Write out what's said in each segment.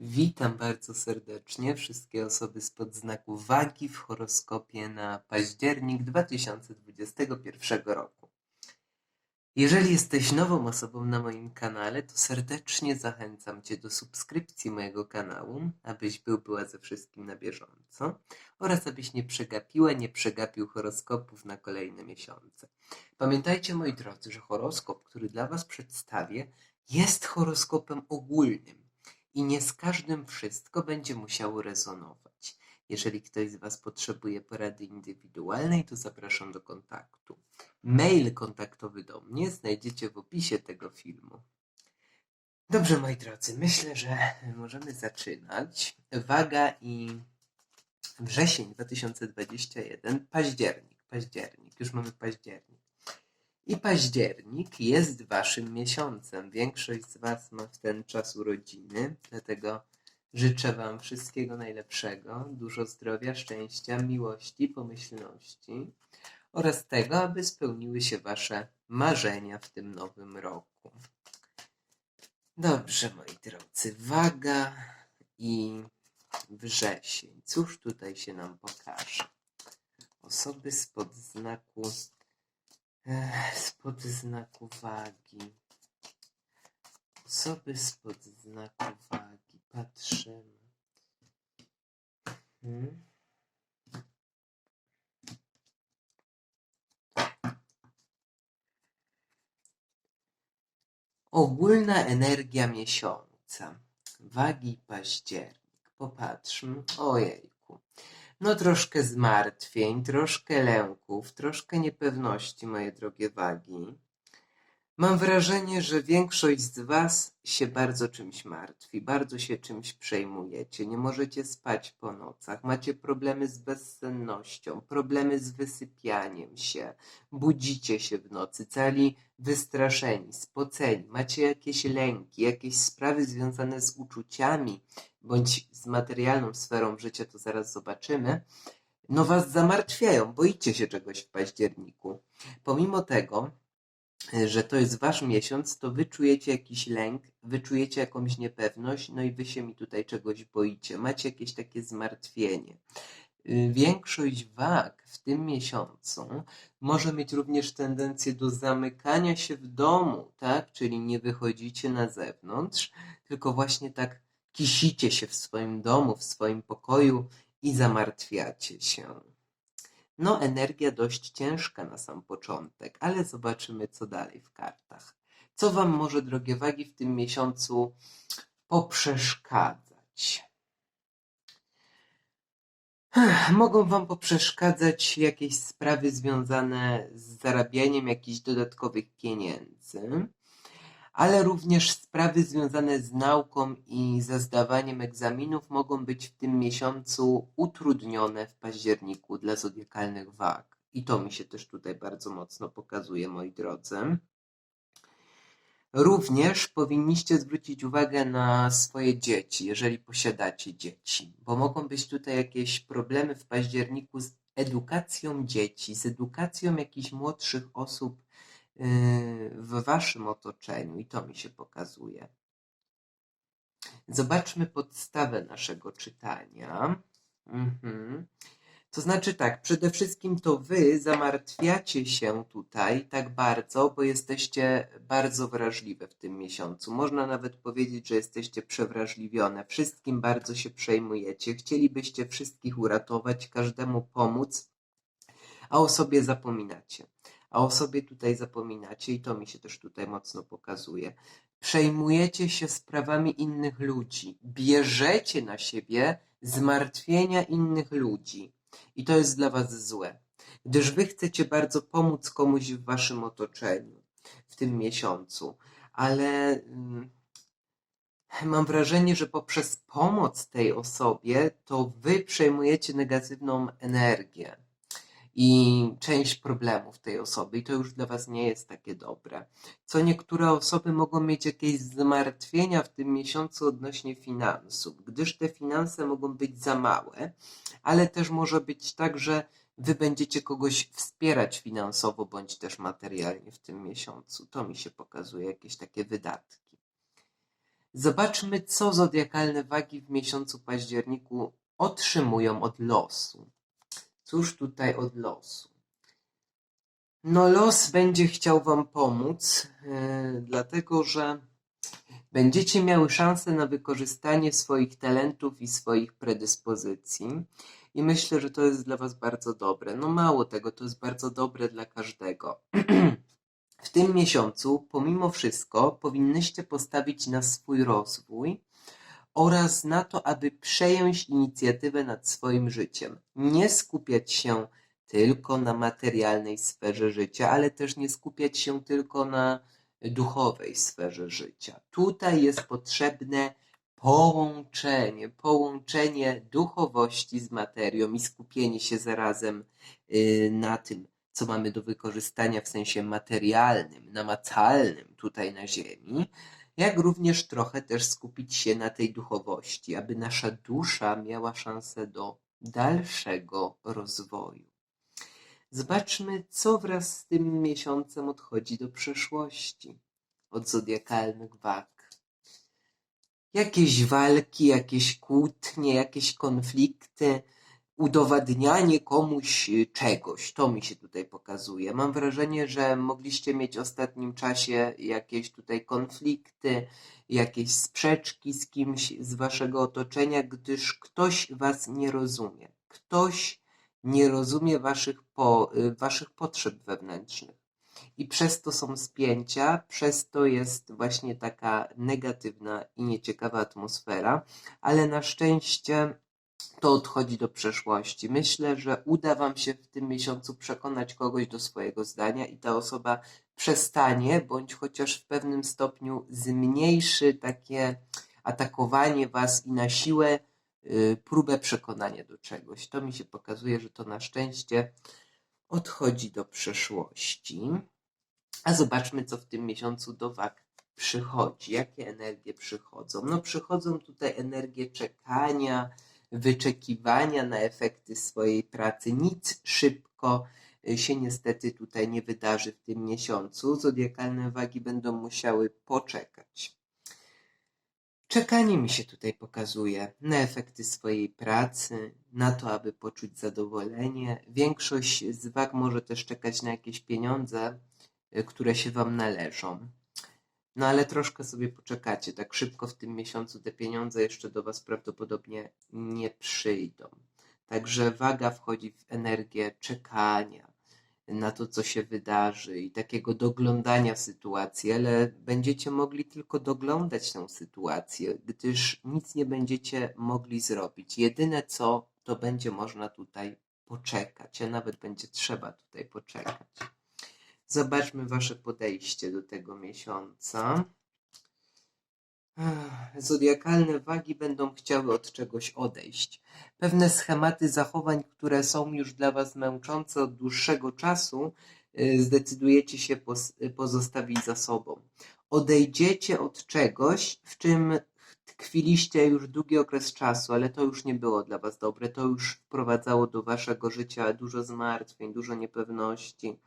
Witam bardzo serdecznie wszystkie osoby spod znaku wagi w horoskopie na październik 2021 roku. Jeżeli jesteś nową osobą na moim kanale, to serdecznie zachęcam Cię do subskrypcji mojego kanału, abyś był była ze wszystkim na bieżąco oraz abyś nie przegapiła, nie przegapił horoskopów na kolejne miesiące. Pamiętajcie moi drodzy, że horoskop, który dla Was przedstawię, jest horoskopem ogólnym i nie z każdym wszystko będzie musiało rezonować. Jeżeli ktoś z Was potrzebuje porady indywidualnej, to zapraszam do kontaktu. Mail kontaktowy do mnie znajdziecie w opisie tego filmu. Dobrze, moi drodzy, myślę, że możemy zaczynać. Waga i wrzesień 2021, październik, październik, już mamy październik. I październik jest waszym miesiącem. Większość z was ma w ten czas urodziny, dlatego życzę wam wszystkiego najlepszego, dużo zdrowia, szczęścia, miłości, pomyślności oraz tego, aby spełniły się wasze marzenia w tym nowym roku. Dobrze, moi drodzy, waga i wrzesień. Cóż tutaj się nam pokaże? Osoby spod znaku spod znaku wagi. Osoby spod znaku wagi. Patrzymy. Hmm? Ogólna energia miesiąca. Wagi październik. Popatrzmy. Ojejku. No troszkę zmartwień, troszkę lęków, troszkę niepewności, moje drogie wagi. Mam wrażenie, że większość z Was się bardzo czymś martwi, bardzo się czymś przejmujecie, nie możecie spać po nocach, macie problemy z bezsennością, problemy z wysypianiem się, budzicie się w nocy, cali wystraszeni, spoceni, macie jakieś lęki, jakieś sprawy związane z uczuciami bądź z materialną sferą życia, to zaraz zobaczymy. No Was zamartwiają, boicie się czegoś w październiku. Pomimo tego, że to jest wasz miesiąc, to wy czujecie jakiś lęk, wy czujecie jakąś niepewność, no i wy się mi tutaj czegoś boicie, macie jakieś takie zmartwienie. Y, Większość wag w tym miesiącu może mieć również tendencję do zamykania się w domu, tak? Czyli nie wychodzicie na zewnątrz, tylko właśnie tak kisicie się w swoim domu, w swoim pokoju i zamartwiacie się. No, energia dość ciężka na sam początek, ale zobaczymy, co dalej w kartach. Co Wam może, drogie wagi, w tym miesiącu poprzeszkadzać? Mogą Wam poprzeszkadzać jakieś sprawy związane z zarabianiem jakichś dodatkowych pieniędzy, ale również sprawy związane z nauką i ze zdawaniem egzaminów mogą być w tym miesiącu utrudnione w październiku dla zodiakalnych wag. I to mi się też tutaj bardzo mocno pokazuje, moi drodzy. Również powinniście zwrócić uwagę na swoje dzieci, jeżeli posiadacie dzieci, bo mogą być tutaj jakieś problemy w październiku z edukacją dzieci, z edukacją jakichś młodszych osób w waszym otoczeniu i to mi się pokazuje. Zobaczmy podstawę naszego czytania. Mhm. To znaczy tak, przede wszystkim to wy zamartwiacie się tutaj tak bardzo, bo jesteście bardzo wrażliwe w tym miesiącu. Można nawet powiedzieć, że jesteście przewrażliwione. Wszystkim bardzo się przejmujecie. Chcielibyście wszystkich uratować, każdemu pomóc, a o sobie zapominacie. A o sobie tutaj zapominacie i to mi się też tutaj mocno pokazuje. Przejmujecie się sprawami innych ludzi. Bierzecie na siebie zmartwienia innych ludzi. I to jest dla Was złe, gdyż Wy chcecie bardzo pomóc komuś w Waszym otoczeniu w tym miesiącu, ale mm, mam wrażenie, że poprzez pomoc tej osobie to Wy przejmujecie negatywną energię i część problemów tej osoby, i to już dla Was nie jest takie dobre. Co niektóre osoby mogą mieć jakieś zmartwienia w tym miesiącu odnośnie finansów, gdyż te finanse mogą być za małe, ale też może być tak, że Wy będziecie kogoś wspierać finansowo bądź też materialnie w tym miesiącu. To mi się pokazuje, jakieś takie wydatki. Zobaczmy, co zodiakalne wagi w miesiącu październiku otrzymują od losu. Cóż tutaj od losu? No, los będzie chciał Wam pomóc, yy, dlatego że będziecie miały szansę na wykorzystanie swoich talentów i swoich predyspozycji. I myślę, że to jest dla Was bardzo dobre. No, mało tego, to jest bardzo dobre dla każdego. W tym miesiącu, pomimo wszystko, powinnyście postawić na swój rozwój oraz na to, aby przejąć inicjatywę nad swoim życiem. Nie skupiać się tylko na materialnej sferze życia, ale też nie skupiać się tylko na duchowej sferze życia. Tutaj jest potrzebne połączenie, połączenie duchowości z materią i skupienie się zarazem y, na tym, co mamy do wykorzystania w sensie materialnym, namacalnym tutaj na Ziemi, jak również trochę też skupić się na tej duchowości, aby nasza dusza miała szansę do dalszego rozwoju. Zobaczmy, co wraz z tym miesiącem odchodzi do przeszłości od zodiakalnych wag. Jakieś walki, jakieś kłótnie, jakieś konflikty, udowadnianie komuś y, czegoś. To mi się tutaj pokazuje. Mam wrażenie, że mogliście mieć w ostatnim czasie jakieś tutaj konflikty, jakieś sprzeczki z kimś z waszego otoczenia, gdyż ktoś was nie rozumie. Ktoś nie rozumie waszych, po, y, waszych potrzeb wewnętrznych. I przez to są spięcia, przez to jest właśnie taka negatywna i nieciekawa atmosfera, ale na szczęście to odchodzi do przeszłości. Myślę, że uda Wam się w tym miesiącu przekonać kogoś do swojego zdania i ta osoba przestanie, bądź chociaż w pewnym stopniu zmniejszy takie atakowanie Was i na siłę y, próbę przekonania do czegoś. To mi się pokazuje, że to na szczęście odchodzi do przeszłości. A zobaczmy, co w tym miesiącu do wag przychodzi. Jakie energie przychodzą? No, przychodzą tutaj energie czekania, wyczekiwania na efekty swojej pracy. Nic szybko y, się niestety tutaj nie wydarzy w tym miesiącu. Zodiakalne wagi będą musiały poczekać. Czekanie mi się tutaj pokazuje na efekty swojej pracy, na to, aby poczuć zadowolenie. Większość z wag może też czekać na jakieś pieniądze, y, które się Wam należą. No ale troszkę sobie poczekacie. Tak szybko w tym miesiącu te pieniądze jeszcze do Was prawdopodobnie nie przyjdą. Także waga wchodzi w energię czekania na to, co się wydarzy i takiego doglądania sytuacji, ale będziecie mogli tylko doglądać tę sytuację, gdyż nic nie będziecie mogli zrobić. Jedyne co, to będzie można tutaj poczekać, a nawet będzie trzeba tutaj poczekać. Zobaczmy Wasze podejście do tego miesiąca. Zodiakalne wagi będą chciały od czegoś odejść. Pewne schematy zachowań, które są już dla Was męczące od dłuższego czasu, y, zdecydujecie się pozostawić za sobą. Odejdziecie od czegoś, w czym tkwiliście już długi okres czasu, ale to już nie było dla Was dobre. To już wprowadzało do Waszego życia dużo zmartwień, dużo niepewności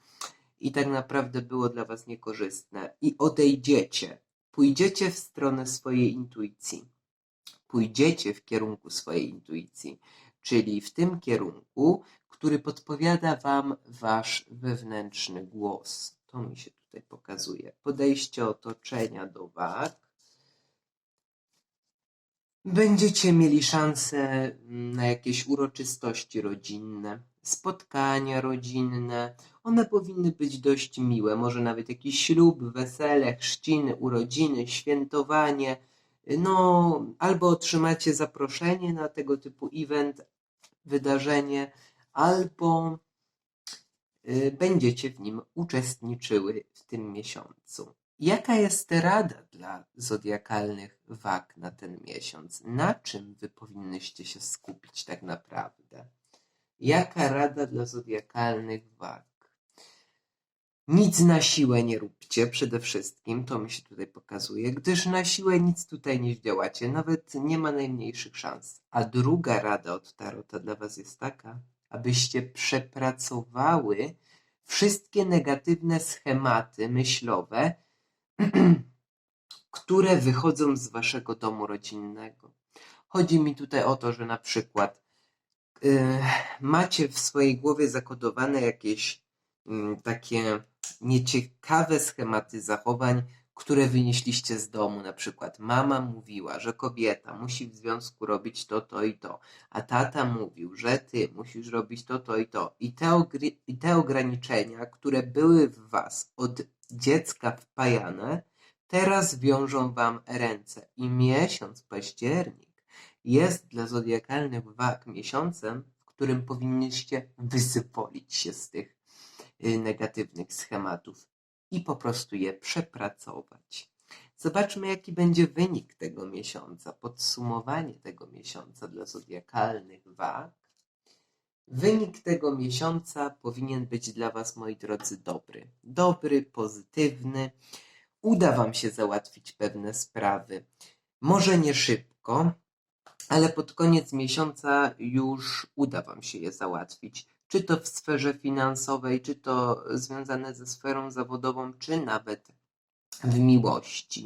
i tak naprawdę było dla Was niekorzystne. I odejdziecie. Pójdziecie w stronę swojej intuicji. Pójdziecie w kierunku swojej intuicji, czyli w tym kierunku, który podpowiada Wam Wasz wewnętrzny głos. To mi się tutaj pokazuje. Podejście otoczenia do wag. Będziecie mieli szansę mm, na jakieś uroczystości rodzinne, spotkania rodzinne. One powinny być dość miłe, może nawet jakiś ślub, wesele, chrzciny, urodziny, świętowanie. No, albo otrzymacie zaproszenie na tego typu event, wydarzenie, albo y, będziecie w nim uczestniczyły w tym miesiącu. Jaka jest rada dla zodiakalnych wag na ten miesiąc? Na czym wy powinnyście się skupić tak naprawdę? Jaka rada dla zodiakalnych wag? Nic na siłę nie róbcie przede wszystkim, to mi się tutaj pokazuje, gdyż na siłę nic tutaj nie zdziałacie, nawet nie ma najmniejszych szans. A druga rada od Tarota dla Was jest taka, abyście przepracowały wszystkie negatywne schematy myślowe, które wychodzą z waszego domu rodzinnego. Chodzi mi tutaj o to, że na przykład macie w swojej głowie zakodowane jakieś mm, takie nieciekawe schematy zachowań, które wynieśliście z domu. Na przykład mama mówiła, że kobieta musi w związku robić to, to i to, a tata mówił, że ty musisz robić to, to i to. I te, i te ograniczenia, które były w was od dziecka wpajane, teraz wiążą wam ręce. I miesiąc październik jest dla zodiakalnych wag miesiącem, w którym powinniście wysypolić się z tych y, negatywnych schematów i po prostu je przepracować. Zobaczmy, jaki będzie wynik tego miesiąca, podsumowanie tego miesiąca dla zodiakalnych wag. Wynik tego miesiąca powinien być dla Was, moi drodzy, dobry. Dobry, pozytywny. Uda Wam się załatwić pewne sprawy. Może nie szybko, ale pod koniec miesiąca już uda Wam się je załatwić. Czy to w sferze finansowej, czy to związane ze sferą zawodową, czy nawet w miłości.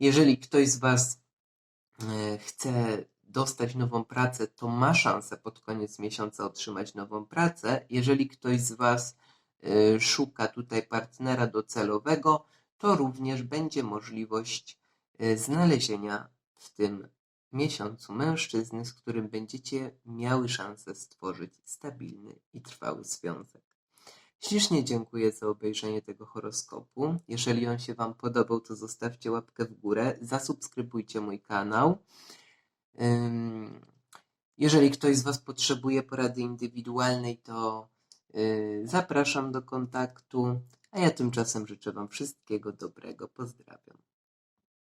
Jeżeli ktoś z Was e, chce dostać nową pracę, to ma szansę pod koniec miesiąca otrzymać nową pracę. Jeżeli ktoś z Was e, szuka tutaj partnera docelowego, to również będzie możliwość e, znalezienia w tym miesiącu mężczyzny, z którym będziecie miały szansę stworzyć stabilny i trwały związek. Ślicznie dziękuję za obejrzenie tego horoskopu. Jeżeli on się Wam podobał, to zostawcie łapkę w górę, zasubskrybujcie mój kanał. Jeżeli ktoś z Was potrzebuje porady indywidualnej, to yy, zapraszam do kontaktu, a ja tymczasem życzę Wam wszystkiego dobrego. Pozdrawiam.